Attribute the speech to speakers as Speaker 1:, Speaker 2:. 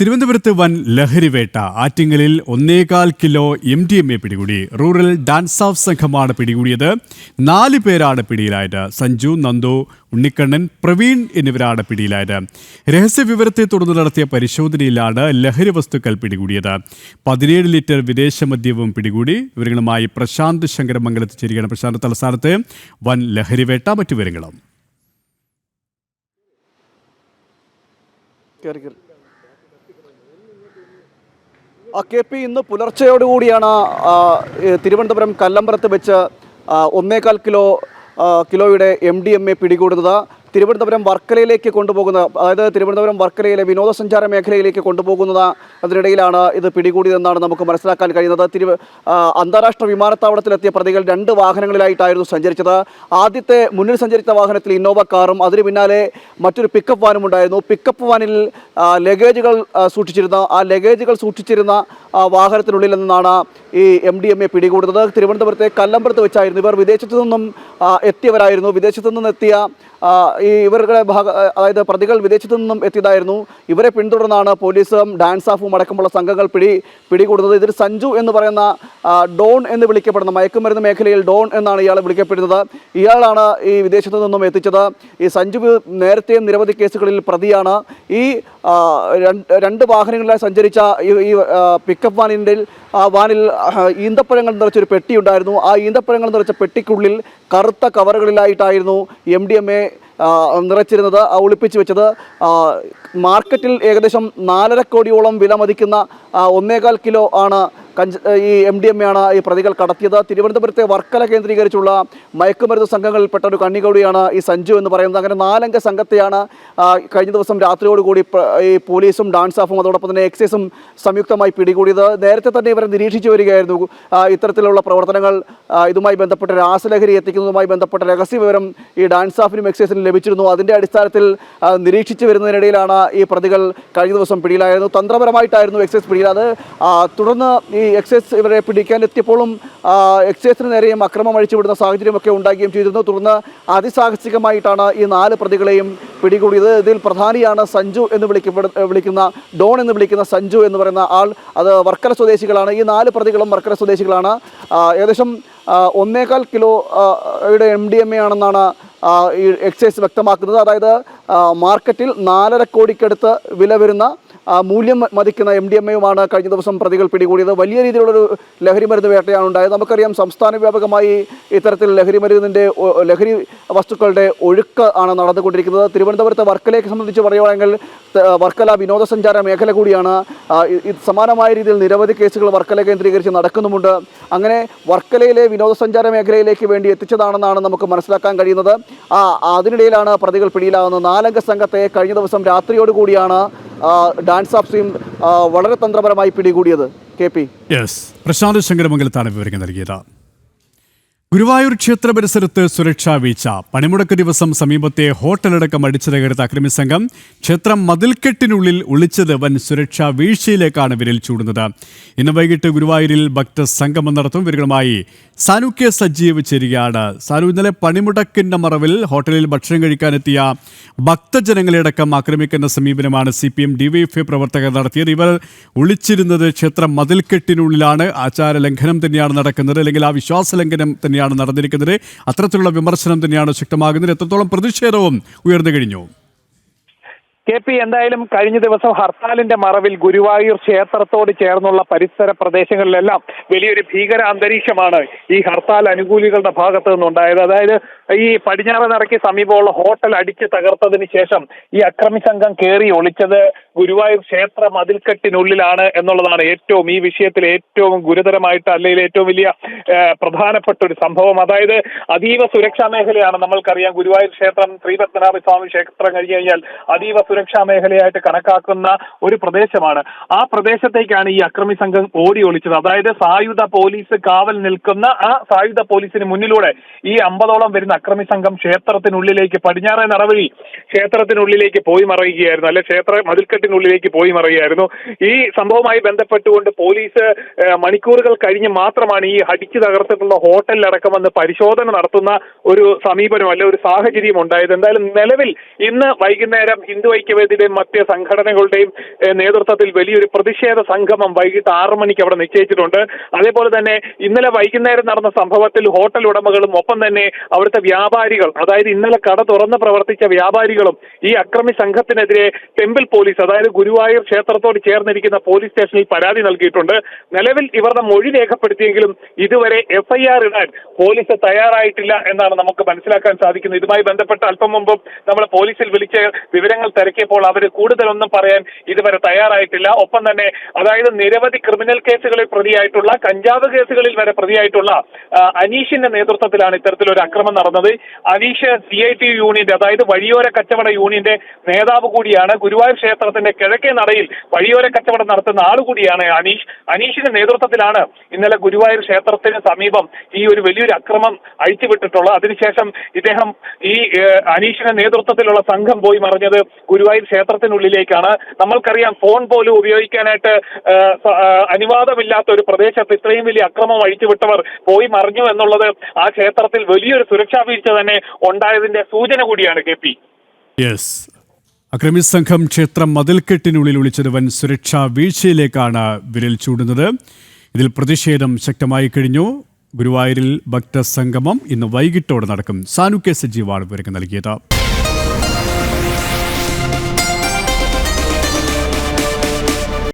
Speaker 1: തിരുവനന്തപുരത്ത് വൻ ലഹരിവേട്ട. ആറ്റിങ്ങലിൽ ഒന്നേകാൽ kilo M D M A പിടികൂടി. റൂറൽ ഡാൻസ് ഓഫ് സംഘമാണ് പിടികൂടിയത്. നാല് പേരാണ് പിടിയിലായത്. സഞ്ജു നന്ദു ഉണ്ണിക്കണ്ണൻ പ്രവീൺ എന്നിവരാണ് പിടിയിലായത്. രഹസ്യ വിവരത്തെ തുടർന്ന് നടത്തിയ പരിശോധനയിലാണ് ലഹരി വസ്തുക്കൾ പിടികൂടിയത്. പതിനേഴ് ലിറ്റർ വിദേശ മദ്യവും പിടികൂടി. വിവരങ്ങളുമായി പ്രശാന്ത് ശങ്കരമംഗലത്ത് ചേരുകയാണ് പ്രശാന്ത്. തലസ്ഥാനത്ത് വൻ ലഹരിവേട്ട. മറ്റു വിവരങ്ങളും.
Speaker 2: കെ പി ഇന്ന് പുലർച്ചയോടുകൂടിയാണ് തിരുവനന്തപുരം കല്ലമ്പലത്ത് വെച്ച് ഒന്നേകാൽ കിലോ കിലോയുടെ എം ഡി എം എ പിടികൂടുന്നത്. തിരുവനന്തപുരം വർക്കലയിലേക്ക് കൊണ്ടുപോകുന്ന അതായത് തിരുവനന്തപുരം വർക്കലയിലെ വിനോദസഞ്ചാര മേഖലയിലേക്ക് കൊണ്ടുപോകുന്നത് അതിനിടയിലാണ് ഇത് പിടികൂടിയതെന്നാണ് നമുക്ക് മനസ്സിലാക്കാൻ കഴിയുന്നത്. തിരുവ അന്താരാഷ്ട്ര വിമാനത്താവളത്തിലെത്തിയ പ്രതികൾ രണ്ട് വാഹനങ്ങളിലായിട്ടായിരുന്നു സഞ്ചരിച്ചത്. ആദ്യത്തെ മുന്നിൽ സഞ്ചരിച്ച വാഹനത്തിൽ ഇന്നോവ കാറും അതിന് പിന്നാലെ മറ്റൊരു പിക്കപ്പ് വാനും ഉണ്ടായിരുന്നു. പിക്കപ്പ് വാനിൽ ലഗേജുകൾ സൂക്ഷിച്ചിരുന്ന ആ ലഗേജുകൾ സൂക്ഷിച്ചിരുന്ന വാഹനത്തിനുള്ളിൽ നിന്നാണ് ഈ എം ഡി എം എ പിടികൂടുന്നത്. തിരുവനന്തപുരത്തെ കല്ലമ്പലത്ത് വെച്ചായിരുന്നു ഇവർ. വിദേശത്തു നിന്നും എത്തിയവരായിരുന്നു. വിദേശത്തു നിന്നും എത്തിയ ആ, ഈ ഇവരുടെ ഭാഗ അതായത് പ്രതികൾ വിദേശത്തു നിന്നും എത്തിയതായിരുന്നു. ഇവരെ പിന്തുടർന്നാണ് പോലീസും ഡാൻസ് ഓഫും അടക്കമുള്ള സംഘങ്ങൾ പിടി പിടികൂടുന്നത്. ഇതിൽ സഞ്ജു എന്ന് പറയുന്ന ഡോൺ എന്ന് വിളിക്കപ്പെടുന്ന മയക്കുമരുന്ന് മേഖലയിൽ ഡോൺ എന്നാണ് ഇയാൾ വിളിക്കപ്പെടുന്നത്. ഇയാളാണ് ഈ വിദേശത്തു നിന്നും എത്തിച്ചത്. ഈ സഞ്ജു നേരത്തെ നിരവധി കേസുകളിൽ പ്രതിയാണ്. ഈ രണ്ട് വാഹനങ്ങളിലായി സഞ്ചരിച്ച ഈ പിക്കപ്പ് വാനിന്റെ വാനിൽ ഈന്തപ്പഴങ്ങൾ നിറച്ചൊരു പെട്ടി ഉണ്ടായിരുന്നു. ആ ഈന്തപ്പഴങ്ങൾ നിറച്ച പെട്ടിക്കുള്ളിൽ കറുത്ത കവറുകളിലായിട്ടായിരുന്നു എം ഡി എം എ നിറച്ചിരുന്നത് ഒളിപ്പിച്ച് വെച്ചത് മാർക്കറ്റിൽ ഏകദേശം നാലര കോടിയോളം വില മതിക്കുന്ന ഒന്നേകാൽ കിലോ ആണ് കഞ്ച ഈ എം ഡി എം ആണ് ഈ പ്രതികൾ കടത്തിയത്. തിരുവനന്തപുരത്തെ വർക്കല കേന്ദ്രീകരിച്ചുള്ള മയക്കുമരുന്ന് സംഘങ്ങളിൽപ്പെട്ട ഒരു കണ്ണികൗടിയാണ് ഈ സഞ്ജു എന്ന് പറയുന്നത്. അങ്ങനെ നാലംഗ സംഘത്തെയാണ് കഴിഞ്ഞ ദിവസം രാത്രിയോടുകൂടി ഈ പോലീസും ഡാൻസ് ഓഫും അതോടൊപ്പം തന്നെ എക്സൈസും സംയുക്തമായി പിടികൂടിയത്. നേരത്തെ തന്നെ ഇവരെ നിരീക്ഷിച്ചു വരികയായിരുന്നു. ഇത്തരത്തിലുള്ള പ്രവർത്തനങ്ങൾ ഇതുമായി ബന്ധപ്പെട്ട രാസലഹരി എത്തിക്കുന്നതുമായി ബന്ധപ്പെട്ട രഹസ്യ വിവരം ഈ ഡാൻസ് ഓഫിനും എക്സൈസിനും ലഭിച്ചിരുന്നു. അതിന്റെ അടിസ്ഥാനത്തിൽ നിരീക്ഷിച്ചു വരുന്നതിനിടയിലാണ് ഈ പ്രതികൾ കഴിഞ്ഞ ദിവസം പിടിയിലായിരുന്നു. തന്ത്രപരമായിട്ടായിരുന്നു എക്സൈസ് പിടിയിലത് തുടർന്ന് ഈ എക്സൈസ് ഇവരെ പിടിക്കാൻ എത്തിയപ്പോഴും എക്സൈസിന് നേരെയും അക്രമം അഴിച്ചുവിടുന്ന സാഹചര്യമൊക്കെ ഉണ്ടാകുകയും ചെയ്തിരുന്നു. തുടർന്ന് അതിസാഹസികമായിട്ടാണ് ഈ നാല് പ്രതികളെയും പിടികൂടിയത്. ഇതിൽ പ്രധാനിയാണ് സഞ്ജു എന്ന് വിളിക്കപ്പെടു വിളിക്കുന്ന ഡോൺ എന്ന് വിളിക്കുന്ന സഞ്ജു എന്ന് പറയുന്ന ആൾ. അത് വർക്കല സ്വദേശികളാണ്. ഈ നാല് പ്രതികളും വർക്കല സ്വദേശികളാണ്. ഏകദേശം ഒന്നേകാൽ കിലോ യുടെ എം ഡി എം എ ആണെന്നാണ് ഈ എക്സൈസ് വ്യക്തമാക്കുന്നത്. അതായത് മാർക്കറ്റിൽ നാലര കോടിക്കടുത്ത് വില വരുന്ന മൂല്യം മതിക്കുന്ന എം ഡി എം എയുമാണ് കഴിഞ്ഞ ദിവസം പ്രതികൾ പിടികൂടിയത്. വലിയ രീതിയിലുള്ളൊരു ലഹരി മരുന്ന് വേട്ടയാണ് ഉണ്ടായത് നമുക്കറിയാം സംസ്ഥാന വ്യാപകമായി ഇത്തരത്തിൽ ലഹരി മരുന്നിന്റെ ലഹരി വസ്തുക്കളുടെ ഒഴുക്ക് ആണ് നടന്നുകൊണ്ടിരിക്കുന്നത്. തിരുവനന്തപുരത്തെ വർക്കലയെ സംബന്ധിച്ച് പറയുകയാണെങ്കിൽ വർക്കല വിനോദസഞ്ചാര മേഖല കൂടിയാണ്. സമാനമായ രീതിയിൽ നിരവധി കേസുകൾ വർക്കല കേന്ദ്രീകരിച്ച് നടക്കുന്നുമുണ്ട്. അങ്ങനെ വർക്കലയിലെ വിനോദസഞ്ചാര മേഖലയിലേക്ക് വേണ്ടി എത്തിച്ചതാണെന്നാണ് നമുക്ക് മനസ്സിലാക്കാൻ കഴിയുന്നത്. ആ അതിനിടയിലാണ് പ്രതികൾ പിടിയിലാകുന്നത്. നാലംഗ സംഘത്തെ കഴിഞ്ഞ ദിവസം രാത്രിയോടുകൂടിയാണ് ആ, ഡാൻസ് ഓഫ് സീം വളരെ തന്ത്രപരമായി പിടികൂടിയത് കെ പി.
Speaker 1: യെസ് പ്രശാന്ത് ശങ്കരമംഗലത്താണ് വിവരങ്ങൾ നൽകിയത്. ഗുരുവായൂർ ക്ഷേത്ര പരിസരത്ത് സുരക്ഷാ വീഴ്ച. പണിമുടക്ക് ദിവസം സമീപത്തെ ഹോട്ടലടക്കം അടിച്ചു തകർത്ത അക്രമി സംഘം ക്ഷേത്രം മതിൽക്കെട്ടിനുള്ളിൽ ഒളിച്ചത് വൻ സുരക്ഷാ വീഴ്ചയിലേക്കാണ് വിരൽ ചൂടുന്നത്. ഇന്ന് വൈകിട്ട് ഗുരുവായൂരിൽ ഭക്ത സംഗമം നടത്തും. ഇവരുമായി സാനു സജീവ് ചേരുകയാണ് സാനു ഇന്നലെ പണിമുടക്കിന്റെ മറവിൽ ഹോട്ടലിൽ ഭക്ഷണം കഴിക്കാനെത്തിയ ഭക്തജനങ്ങളെ അടക്കം ആക്രമിക്കുന്ന സമീപനമാണ് സി പി എം ഡിവൈഎഫ്ഐ പ്രവർത്തകർ നടത്തിയത്. ഇവർ ഒളിച്ചിരുന്നത് ക്ഷേത്ര മതിൽക്കെട്ടിനുള്ളിലാണ്. ആചാര ലംഘനം തന്നെയാണ് നടക്കുന്നത്. അല്ലെങ്കിൽ ആ വിശ്വാസ ലംഘനം തന്നെയാണ് നടന്നിരിക്കുന്നത്. അത്തരത്തിലുള്ള വിമർശനം തന്നെയാണ് ശക്തമാകുന്നത്. എത്രത്തോളം പ്രതിഷേധവും ഉയർന്നു കഴിഞ്ഞു.
Speaker 3: കെ പി എന്തായാലും കഴിഞ്ഞ ദിവസം ഹർത്താലിന്റെ മറവിൽ ഗുരുവായൂർ ക്ഷേത്രത്തോട് ചേർന്നുള്ള പരിസര പ്രദേശങ്ങളിലെല്ലാം വലിയൊരു ഭീകര അന്തരീക്ഷമാണ് ഈ ഹർത്താൽ അനുകൂലികളുടെ ഭാഗത്തു നിന്നുണ്ടായത്. അതായത് ഈ പടിഞ്ഞാറ് നിറയ്ക്ക് സമീപമുള്ള ഹോട്ടൽ അടിച്ച് തകർത്തതിന് ശേഷം ഈ അക്രമി സംഘം കയറി ഒളിച്ചത് ഗുരുവായൂർ ക്ഷേത്ര മതിൽക്കെട്ടിനുള്ളിലാണ് എന്നുള്ളതാണ് ഏറ്റവും ഈ വിഷയത്തിൽ ഏറ്റവും ഗുരുതരമായിട്ട് അല്ലെങ്കിൽ ഏറ്റവും വലിയ പ്രധാനപ്പെട്ട ഒരു സംഭവം. അതായത് അതീവ സുരക്ഷാ മേഖലയാണ് നമ്മൾക്കറിയാം. ഗുരുവായൂർ ക്ഷേത്രം ശ്രീപത്മനാഭ സ്വാമി ക്ഷേത്രം കഴിഞ്ഞു കഴിഞ്ഞാൽ അതീവ സുരക്ഷാ മേഖലയായിട്ട് കണക്കാക്കുന്ന ഒരു പ്രദേശമാണ്. ആ പ്രദേശത്തേക്കാണ് ഈ അക്രമി സംഘം ഓടി ഒളിച്ചത്. അതായത് സായുധ പോലീസ് കാവൽ നിൽക്കുന്ന ആ സായുധ പോലീസിന് മുന്നിലൂടെ ഈ അമ്പതോളം വരുന്ന അക്രമി സംഘം ക്ഷേത്രത്തിനുള്ളിലേക്ക് പടിഞ്ഞാറേ നടവഴി ക്ഷേത്രത്തിനുള്ളിലേക്ക് പോയി മറയുകയായിരുന്നു. അല്ലെ ക്ഷേത്ര മതിൽക്കെട്ടിനുള്ളിലേക്ക് പോയി മറയുകയായിരുന്നു. ഈ സംഭവവുമായി ബന്ധപ്പെട്ടുകൊണ്ട് പോലീസ് മണിക്കൂറുകൾ കഴിഞ്ഞ് മാത്രമാണ് ഈ അടിച്ചു തകർത്തിട്ടുള്ള ഹോട്ടലിലടക്കം വന്ന് പരിശോധന നടത്തുന്ന ഒരു സമീപനം അല്ലെ ഒരു സാഹചര്യം ഉണ്ടായത് എന്തായാലും നിലവിൽ ഇന്ന് വൈകുന്നേരം ഹിന്ദു ഐക്യ ഐക്യവേദിയുടെയും മറ്റ് സംഘടനകളുടെയും നേതൃത്വത്തിൽ വലിയൊരു പ്രതിഷേധ സംഗമം വൈകിട്ട് ആറ് മണിക്ക് അവിടെ നിശ്ചയിച്ചിട്ടുണ്ട്. അതേപോലെ തന്നെ ഇന്നലെ വൈകുന്നേരം നടന്ന സംഭവത്തിൽ ഹോട്ടൽ ഉടമകളും ഒപ്പം തന്നെ അവിടുത്തെ വ്യാപാരികൾ അതായത് ഇന്നലെ കട തുറന്ന് പ്രവർത്തിച്ച വ്യാപാരികളും ഈ അക്രമി സംഘത്തിനെതിരെ ടെമ്പിൾ പോലീസ് അതായത് ഗുരുവായൂർ ക്ഷേത്രത്തോട് ചേർന്നിരിക്കുന്ന പോലീസ് സ്റ്റേഷനിൽ പരാതി നൽകിയിട്ടുണ്ട്. നിലവിൽ ഇവരുടെ മൊഴി രേഖപ്പെടുത്തിയെങ്കിലും ഇതുവരെ എഫ്ഐആർ ഇടാൻ പോലീസ് തയ്യാറായിട്ടില്ല എന്നാണ് നമുക്ക് മനസ്സിലാക്കാൻ സാധിക്കുന്നത്. ഇതുമായി ബന്ധപ്പെട്ട് അല്പം മുമ്പും നമ്മൾ പോലീസിൽ വിളിച്ച് വിവരങ്ങൾ തിരക്കിയപ്പോൾ അവർ കൂടുതലൊന്നും പറയാൻ ഇതുവരെ തയ്യാറായിട്ടില്ല. ഒപ്പം തന്നെ അതായത് നിരവധി ക്രിമിനൽ കേസുകളിൽ പ്രതിയായിട്ടുള്ള കഞ്ചാവ് കേസുകളിൽ വരെ പ്രതിയായിട്ടുള്ള അനീഷിന്റെ നേതൃത്വത്തിലാണ് ഇത്തരത്തിലൊരു അക്രമം നടന്നത്. അനീഷ് സി ഐ ടി യൂണിയന്റെ അതായത് വഴിയോര കച്ചവട യൂണിയന്റെ നേതാവ് കൂടിയാണ്. ഗുരുവായൂർ ക്ഷേത്രത്തിന്റെ കിഴക്കേ നടയിൽ വഴിയോര കച്ചവടം നടത്തുന്ന ആൾ കൂടിയാണ് അനീഷ്. അനീഷിന്റെ നേതൃത്വത്തിലാണ് ഇന്നലെ ഗുരുവായൂർ ക്ഷേത്രത്തിന് സമീപം ഈ ഒരു വലിയൊരു അക്രമം അഴിച്ചുവിട്ടിട്ടുള്ളത്. അതിനുശേഷം ഇദ്ദേഹം ഈ അനീഷിന്റെ നേതൃത്വത്തിലുള്ള സംഘം പോയി മറിഞ്ഞത് ഗുരുവായൂർ ക്ഷേത്രത്തിനുള്ളിലേക്കാണ്. നമ്മൾക്കറിയാം ഫോൺ പോലും ഉപയോഗിക്കാനായിട്ട് അനുവാദമില്ലാത്ത ഒരു പ്രദേശത്ത് ഇത്രയും വലിയ അക്രമം അഴിച്ചുവിട്ടവർ പോയി മറിഞ്ഞു എന്നുള്ളത് ആ ക്ഷേത്രത്തിൽ വലിയൊരു സുരക്ഷാ വീഴ്ച തന്നെ ഉണ്ടായതിന്റെ സൂചന കൂടിയാണ് കെ പി.
Speaker 1: യെസ് അക്രമി സംഘം ക്ഷേത്രം മതിൽക്കെട്ടിനുള്ളിൽ ഒളിച്ചത് വൻ സുരക്ഷാ വീഴ്ചയിലേക്കാണ് വിരൽ ചൂടുന്നത് ഇതിൽ പ്രതിഷേധം ശക്തമായി കഴിഞ്ഞു. ഗുരുവായൂരിൽ ഭക്തസംഗമം ഇന്ന് വൈകിട്ടോടെ നടക്കും. സാനു കെ സജീവാണ് വിവരങ്ങൾ നൽകിയത്.